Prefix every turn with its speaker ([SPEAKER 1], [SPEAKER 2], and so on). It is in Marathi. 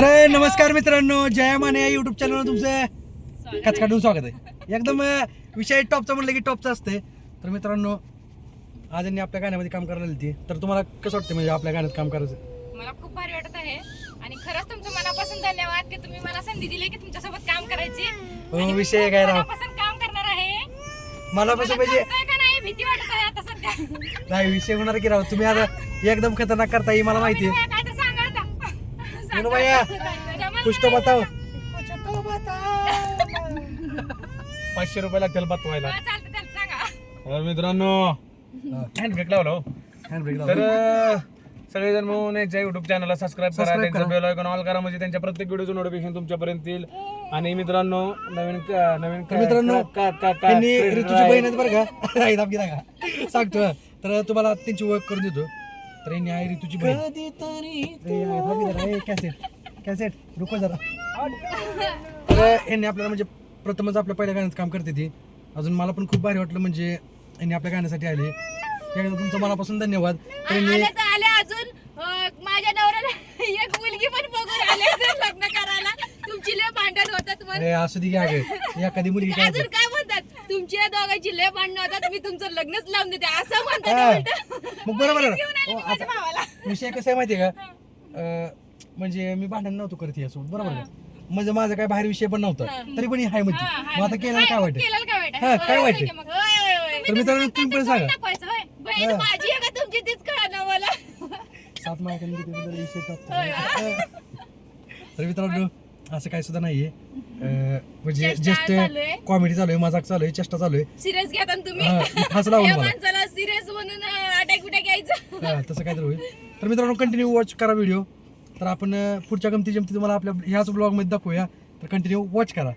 [SPEAKER 1] तर नमस्कार मित्रांनो जया माने या युट्यूब चॅनलवर तुमचं कचकाटून स्वागत आहे. एकदम विषय टॉपचा म्हणलं की टॉपचा असते तर मित्रांनो आज यांनी आपल्या गाण्यामध्ये काम करायला ती तर तुम्हाला कसं वाटतं म्हणजे आपल्या गाण्यात काम करायचं?
[SPEAKER 2] मला खूप भारी वाटत आहे. आणि खरंच तुमचं मनापासून धन्यवाद की तुम्ही मला संधी दिली की तुमच्यासोबत काम करायची.
[SPEAKER 1] हो, विषय काय राव?
[SPEAKER 2] मनापासून काम करणार आहे.
[SPEAKER 1] मला कसं म्हणजे
[SPEAKER 2] जमतंय का नाही? भीती वाटत आहे आता सध्या.
[SPEAKER 1] नाही विषय होणार की राव. तुम्ही आता एकदम खतरनाक करता ही मला माहिती आहे.
[SPEAKER 2] सांगा.
[SPEAKER 1] भैया, कुछ तो बताओ
[SPEAKER 3] पाचशे रुपये लागतील बतवायला
[SPEAKER 2] नाही? हा,
[SPEAKER 3] मित्रांनो हँड ब्रेक लावला हो. तर अं, सगळेजण म्हणून यांच्या युट्यूब चॅनलला सबस्क्राईब करा त्यांचं. बेल आयकॉन ऑल करा म्हणजे त्यांच्या प्रत्येक व्हिडिओचं नोटिफिकेशन तुमच्यापर्यंत येईल आणि मित्रांनो नवीन नवीन
[SPEAKER 1] तर मित्रांनो
[SPEAKER 3] आहे.
[SPEAKER 1] बहीण आहेत बरं का सांगतो. तर तुम्हाला त्यांची ओळख करून देतो तर यांनी आहे ऋतूची बहीण. ए, आहे, दाबकी जरा. ए, कॅसेट कॅसेट रुको जरा. तर यांनी आपल्याला म्हणजे प्रथमच आपल्या पहिल्या गाण्यात काम करते ती. अजून मला पण खूप भारी वाटलं म्हणजे यांनी आपल्या गाण्यासाठी आले. याकडे तुमचं मनापासून धन्यवाद. तर यांनी
[SPEAKER 2] आले तर आले अजून. अं, माझ्या नवऱ्याला एक मुलगी पण बघून आले लग्न करायला. तुमची लय भांडण होतात मला
[SPEAKER 1] अरे असू दे घ्या एखादी मुलगी काय
[SPEAKER 2] अजून काय तुमच्या दोघांची लय भांडणं होतात मी तुमचं लग्नच लावून देते असं
[SPEAKER 1] हा. मग बरोबर आहे ना हो, आता विषय कसा आहे माहितीये का? अं, म्हणजे मी भांडण नव्हतो करत यासोबत बरोबर का? म्हणजे माझा काय बाहेर विषय पण नव्हता. तरी पण ही हाय म्हणते.
[SPEAKER 2] हाय
[SPEAKER 1] मग आता केलं काय?
[SPEAKER 2] केलेलं काय?
[SPEAKER 1] हा, काय
[SPEAKER 2] होय.
[SPEAKER 1] तर मित्रांनो तुम्ही पण सांगा.
[SPEAKER 2] दाखवायचं, होय. बहीण. माझी आहे का तुमची? तीच कळा ना मला.
[SPEAKER 1] सात मार्कांनी किती विषय टाकतो. तर मित्रांनो असं काय सुद्धा नाहीये. अं, म्हणजे
[SPEAKER 2] चेष्टा
[SPEAKER 1] जस्ट
[SPEAKER 2] चालू आहे.
[SPEAKER 1] कॉमेडी चालू आहे मजाक चालू आहे चेष्टा चालू आहे
[SPEAKER 2] सिरियस ना तुम्ही.
[SPEAKER 1] हा, फास लावून
[SPEAKER 2] या
[SPEAKER 1] मला.
[SPEAKER 2] माणसाला सिरियस म्हणून अटॅक बिटॅक यायचं.
[SPEAKER 1] हा, तसं काय तर होईल. तर मित्रांनो कंटिन्यू वॉच करा व्हिडिओ तर आपण अं, पुढच्या गमती जमती तुम्हाला आपल्या ह्याच ब्लॉगमध्ये दाखवूया. तर कंटिन्यू वॉच करा.